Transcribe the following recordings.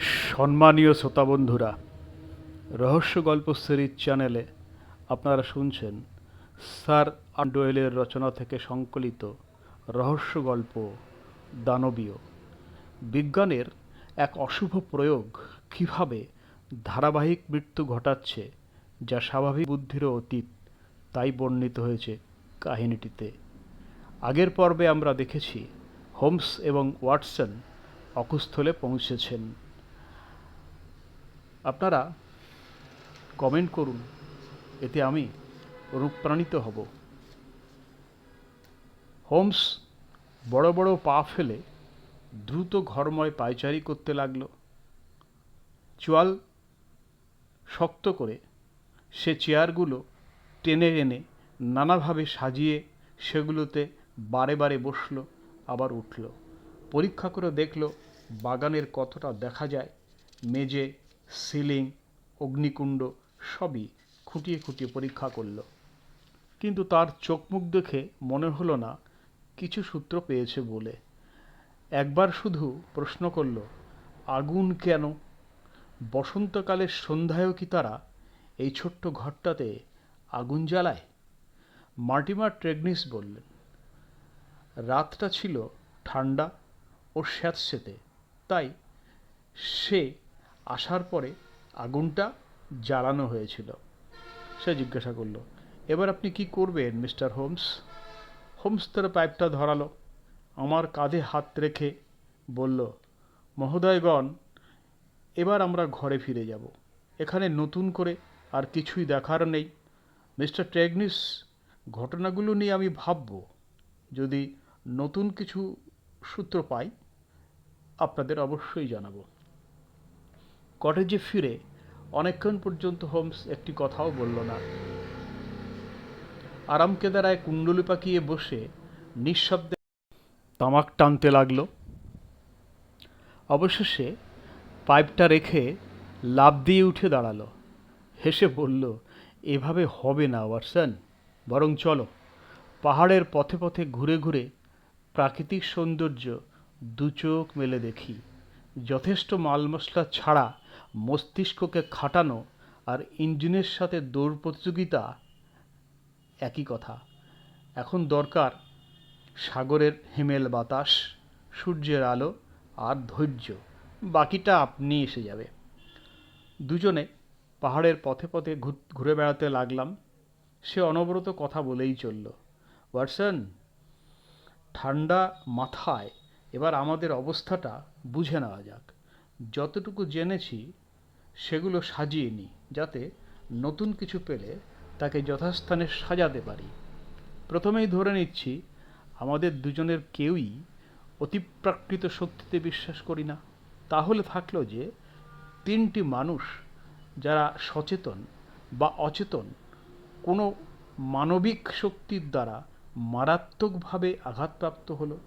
সম্মানীয় শ্রোতা বন্ধুরা, রহস্য গল্প সিরিজ চ্যানেলে আপনারা শুনছেন স্যার আন্ডোয়েলের রচনা থেকে সংকলিত রহস্য গল্প দানবীয়। বিজ্ঞানের এক অশুভ প্রয়োগ কীভাবে ধারাবাহিক মৃত্যু ঘটাচ্ছে যা স্বাভাবিক বুদ্ধিরও অতীত তাই বর্ণিত হয়েছে কাহিনীটিতে। আগের পর্বে আমরা দেখেছি হোমস এবং ওয়াটসন অকুস্থলে পৌঁছেছেন। আপনারা কমেন্ট করুন। এতে আমি অনুপ্রাণিত হব। হোমস বড় বড় পা ফেলে দ্রুত ঘরময় পায়চারি করতে লাগল। চোয়াল শক্ত করে সে চেয়ারগুলো টেনে এনে নানাভাবে সাজিয়ে সেগুলোতে বারে বারে বসল, আবার উঠল। পরীক্ষা করে দেখল বাগানের কতটা দেখা যায়। মেজে সিলিং, অগ্নিকুণ্ড সবই খুঁটিয়ে খুঁটিয়ে পরীক্ষা করল। কিন্তু তার চোখ মুখ দেখে মনে হলো না, কিছু সূত্র পেয়েছে বলে। একবার শুধু প্রশ্ন করল, আগুন কেন? বসন্তকালের সন্ধ্যায়ও কি তারা এই ছোট্ট ঘরটাতে আগুন জ্বালায়? মার্টিমার ট্রেগনিস বললেন, রাতটা ছিল ঠান্ডা ও স্যাঁতসেঁতে, তাই সে আসার পরে আগুনটা জ্বালানো হয়েছিল। সে জিজ্ঞাসা করল, এবার আপনি কি করবেন, মিস্টার হোমস? হোমস তার পাইপটা ধরালো, আমার কাঁধে হাত রেখে বলল, মহোদয়গণ, এবার আমরা ঘরে ফিরে যাব। এখানে নতুন করে আর কিছুই দেখার নেই। মিস্টার ট্রেগনিস, ঘটনাগুলো নিয়ে আমি ভাবব। যদি নতুন কিছু সূত্র পাই, আপনাদের অবশ্যই জানাব। কটেজে ফিরে অনেকক্ষণ পর্যন্ত হোমস একটি কথাও বলল না। আরাম কেদারায় কুণ্ডলি পাকিয়ে বসে নিঃশব্দে তামাক টানতে লাগল। অবশেষে পাইপটা রেখে লাভ দিয়ে উঠে দাঁড়াল। হেসে বলল, এভাবে হবে না, ওয়াটসন। বরং চলো, পাহাড়ের পথে পথে ঘুরে ঘুরে প্রাকৃতিক সৌন্দর্য দু চোখ মেলে দেখি। যথেষ্ট মাল মশলা ছাড়া মস্তিষ্ককে খাটানো আর ইঞ্জিনের সাথে দৌড় প্রতিযোগিতা একই কথা। এখন দরকার সাগরের হিমেল বাতাস, সূর্যের আলো আর ধৈর্য। বাকিটা আপনি এসে যাবে। দুজনে পাহাড়ের পথে পথে ঘুরে বেড়াতে লাগলাম। সে অনবরত কথা বলেই চলল, ওয়াটসন, ঠান্ডা মাথায় এবার আমাদের অবস্থাটা বুঝে নেওয়া যাক। যতটুকু জেনেছি সেগুলো সাজিয়ে নিই যাতে নতুন কিছু পেলে তাকে যথাস্থানে সাজাতে পারি। প্রথমেই ধরে নিচ্ছি, আমাদের দুজনের কেউই অতিপ্রাকৃত শক্তিতে বিশ্বাস করি না। তাহলে থাকল যে, তিনটি মানুষ যারা সচেতন বা অচেতন, কোনো মানবিক শক্তির দ্বারা মারাত্মকভাবে আঘাতপ্রাপ্ত হলো।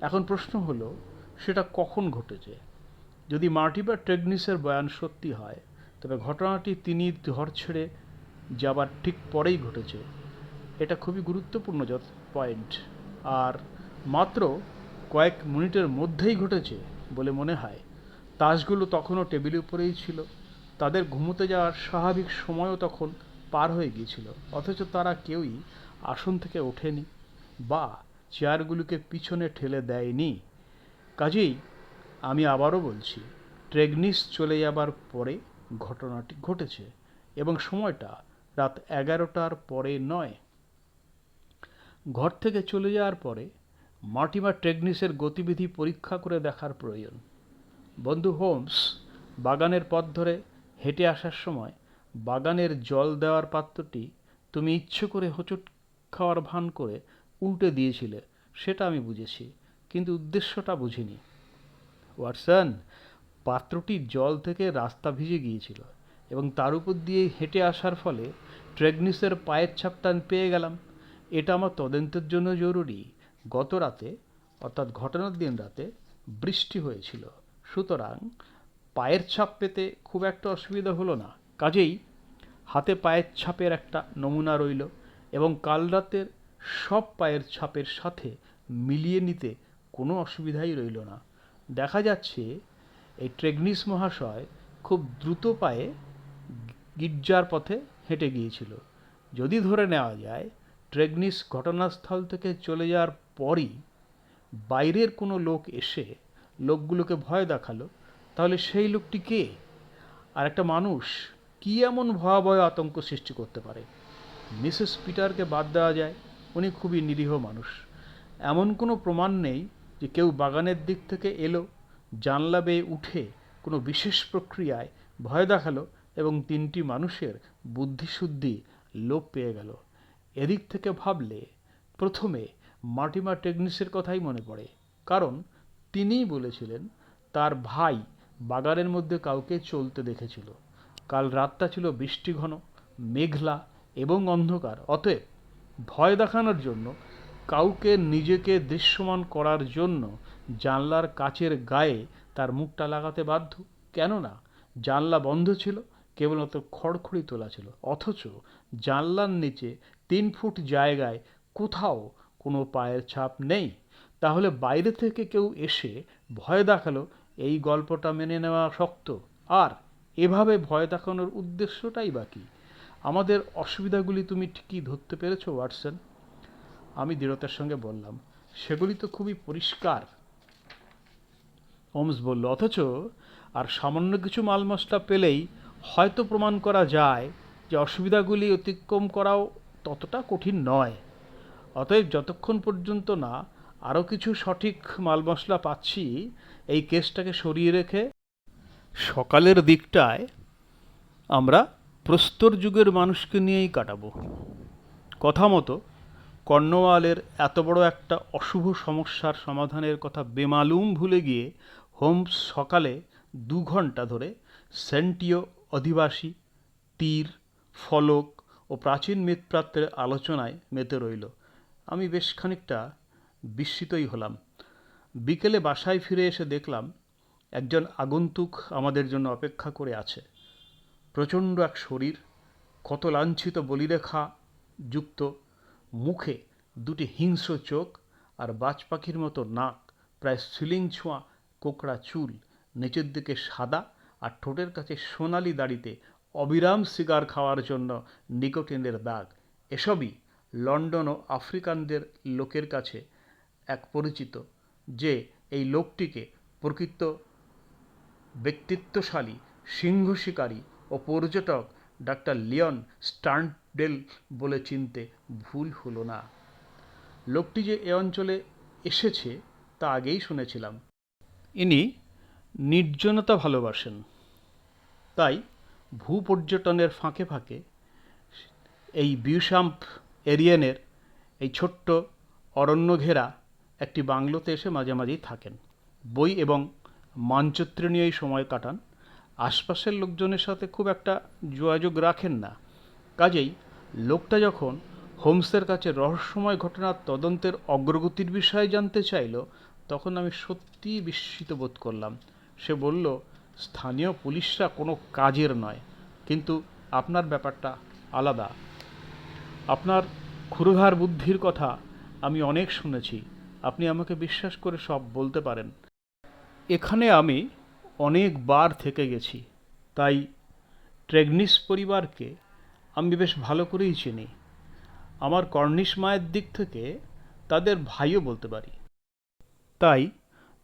এখন প্রশ্ন হলো, সেটা কখন ঘটেছে? যদি মার্টিবার ট্রেগনিসের বয়ান সত্যি হয়, তবে ঘটনাটি তিনি ঘর ছেড়ে যাবার ঠিক পরেই ঘটেছে। এটা খুবই গুরুত্বপূর্ণ যত পয়েন্ট। আর মাত্র কয়েক মিনিটের মধ্যেই ঘটেছে বলে মনে হয়। তাসগুলো তখনও টেবিলের উপরেই ছিল। তাদের ঘুমোতে যাওয়ার স্বাভাবিক সময়ও তখন পার হয়ে গিয়েছিল। অথচ তারা কেউই আসন থেকে ওঠেনি বা চেয়ারগুলোকে পিছনে ঠেলে দেয়নি। কাজেই আমি আবারও বলছি ট্রেগনিস চলে যাবার পরে ঘটনাটি ঘটেছে এবং সময়টা রাত এগারোটার পরে নয়। ঘর থেকে চলে যাওয়ার পরে মার্টিমার ট্রেগনিসের গতিবিধি পরীক্ষা করে দেখার প্রয়োজন। বন্ধু হোমস বাগানের পথ ধরে হেঁটে আসার সময় বাগানের জল দেওয়ার পাত্রটি তুমি ইচ্ছে করে হোঁচট খাওয়ার ভান করে উল্টে দিয়েছিলে, সেটা আমি বুঝেছি, কিন্তু উদ্দেশ্যটা বুঝিনি। ওয়াটসন, পাত্রটি জল থেকে রাস্তা ভিজে গিয়েছিল এবং তার উপর দিয়ে হেঁটে আসার ফলে ট্রেগনিসের পায়ের ছাপটা আমি পেয়ে গেলাম। এটা আমার তদন্তের জন্য জরুরি। গত রাতে, অর্থাৎ ঘটনার দিন রাতে, বৃষ্টি হয়েছিল। সুতরাং পায়ের ছাপ পেতে খুব একটা অসুবিধা হলো না। কাজেই হাতে পায়ের ছাপের একটা নমুনা রইল এবং কাল রাতের সব পায়ের ছাপের সাথে মিলিয়ে নিতে কোনো অসুবিধাই রইল না। দেখা যাচ্ছে এই ট্রেগনিস মহাশয় খুব দ্রুত পায়ে গির্জার পথে হেঁটে গিয়েছিল। যদি ধরে নেওয়া যায় ট্রেগনিস ঘটনাস্থল থেকে চলে যাওয়ার পরই বাইরের কোনো লোক এসে লোকগুলোকে ভয় দেখাল। তাহলে সেই লোকটি কে? আর একটা মানুষ কী এমন ভয়াবহ আতঙ্ক সৃষ্টি করতে পারে? মিসেস পিটারকে বাদ দেওয়া যায়। উনি খুবই নিরীহ মানুষ। এমন কোনো প্রমাণ নেই যে কেউ বাগানের দিক থেকে এলো, জানলা বেয়ে উঠে কোনো বিশেষ প্রক্রিয়ায় ভয় দেখাল এবং তিনটি মানুষের বুদ্ধিশুদ্ধি লোপ পেয়ে গেল। এদিক থেকে ভাবলে প্রথমে মার্টিমা টেকনিসের কথাই মনে পড়ে, কারণ তিনিই বলেছিলেন, তার ভাই বাগানের মধ্যে কাউকে চলতে দেখেছিল। কাল রাতটা ছিল বৃষ্টিঘন মেঘলা এবং অন্ধকার, অতএব ভয় দেখানোর জন্য কাউকে নিজেকে দৃশ্যমান করার জন্য জানলার কাচের গায়ে তার মুখটা লাগাতে বাধ্য? কেননা জানলা বন্ধ ছিল, কেবলমাত্র খড়খড়ি তোলা ছিল। অথচ জানলার নিচে তিন ফুট জায়গায় কোথাও কোনো পায়ের ছাপ নেই। তাহলে বাইরে থেকে কেউ এসে ভয় দেখাল, এই গল্পটা মেনে নেওয়া শক্ত। আর এভাবে ভয় দেখানোর উদ্দেশ্যটাই বাকি আমাদের অসুবিধাগুলি তুমি ঠিকই ধরতে পেরেছ, ওয়াটসন। আমি দৃঢ়তার সঙ্গে বললাম, সেগুলি তো খুবই পরিষ্কার। ওমস বলল, অথচ আর সামান্য কিছু মাল মশলা পেলেই হয়তো প্রমাণ করা যায় যে অসুবিধাগুলি অতিক্রম করাও ততটা কঠিন নয়। অতএব যতক্ষণ পর্যন্ত না আরও কিছু সঠিক মাল মশলা পাচ্ছি, এই কেসটাকে সরিয়ে রেখে সকালের দিকটায় আমরা প্রস্তর যুগের মানুষকে নিয়েই কাটাবো। কথা মতো কর্নওয়ালের এত বড় একটা অশুভ সমস্যার সমাধানের কথা বেমালুম ভুলে গিয়ে হোমস সকালে দু ঘণ্টা ধরে সেন্টিও অধিবাসী, তীর, ফলক ও প্রাচীন মৃৎপাত্রের আলোচনায় মেতে রইল। আমি বেশ খানিকটা বিস্মিতই হলাম। বিকেলে বাসায় ফিরে এসে দেখলাম একজন আগন্তুক আমাদের জন্য অপেক্ষা করে আছে। প্রচণ্ড এক শরীর, কত লাঞ্ছিত বলিরেখা, যুক্ত মুখে দুটি হিংস্র চোখ আর বাজ পাখির মতো নাক, প্রায় সিলিং ছোঁয়া কোকড়া চুল, নিচের দিকে সাদা আর ঠোঁটের কাছে সোনালি দাড়িতে অবিরাম সিগার খাওয়ার জন্য নিকোটিনের দাগ। এসবই লন্ডন ও আফ্রিকানদের লোকের কাছে এক পরিচিত, যে এই লোকটিকে প্রকৃত ব্যক্তিত্বশালী, সিংহ শিকারী ও পর্যটক ডাক্তার লিওন স্টার্নডেল বলে চিনতে ভুল হলো না। লোকটি যে এ অঞ্চলে এসেছে তা আগেই শুনেছিলাম। ইনি নির্জনতা ভালোবাসেন। তাই ভূপর্যটনের ফাঁকে ফাঁকে এই বিউসাম্প এরিয়ানের এই ছোট্ট অরণ্য ঘেরা একটি বাংলোতে এসে মাঝে মাঝেই থাকেন। বই এবং মানচিত্র নিয়েই সময় কাটান। আশপাশের লোকজনের সাথে খুব একটা যোগাযোগ রাখেন না। কাজেই লোকটা যখন হোমসের কাছে রহস্যময় ঘটনার তদন্তের অগ্রগতির বিষয়ে জানতে চাইল, তখন আমি সত্যিই বিস্মিত বোধ করলাম। সে বলল, স্থানীয় পুলিশরা কোনো কাজের নয়, কিন্তু আপনার ব্যাপারটা আলাদা। আপনার ক্ষুরধার বুদ্ধির কথা আমি অনেক শুনেছি। আপনি আমাকে বিশ্বাস করে সব বলতে পারেন। এখানে আমি অনেকবার থেকে গেছি। তাই ট্রেগনিস পরিবারকে আমি বেশ ভালো করেই চিনি। আমার কর্নিশ মায়ের দিক থেকে তাদের ভাইও বলতে পারি। তাই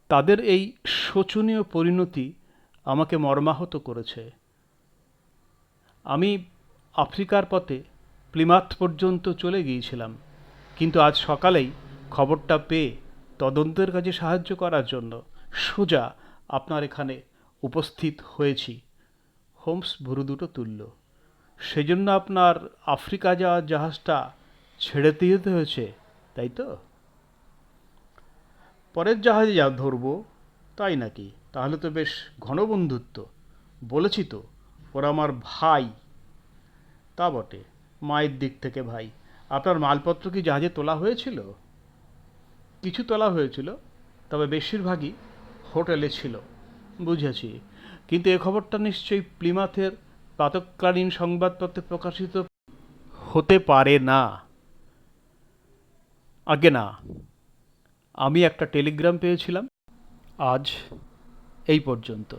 তাদের এই শোচনীয় পরিণতি আমাকে মর্মাহত করেছে। আমি আফ্রিকার পথে প্লিমাথ পর্যন্ত চলে গিয়েছিলাম, কিন্তু আজ সকালেই খবরটা পেয়ে তদন্তের কাজে সাহায্য করার জন্য সোজা আপনার এখানে উপস্থিত হয়েছি। হোমস ভুরু দুটো তুলল। সেজন্য আপনার আফ্রিকা যাওয়ার জাহাজটা ছেড়ে দিতে হয়েছে, তাই তো? পরের জাহাজে যা ধরবো, তাই নাকি? তাহলে তো বেশ ঘন বন্ধুত্ব। বলেছি তো, ওরা আমার ভাই। তা বটে, মায়ের দিক থেকে ভাই। আপনার মালপত্র কি জাহাজে তোলা হয়েছিল? কিছু তোলা হয়েছিল, তবে বেশিরভাগই হোটেলে ছিল। বুঝেছি। কিন্তু এ খবরটা নিশ্চয়ই প্লিমাথের প্রাতকালীন সংবাদপত্রে প্রকাশিত হতে পারে না। আগে না, আমি একটা টেলিগ্রাম পেয়েছিলাম। আজ এই পর্যন্ত।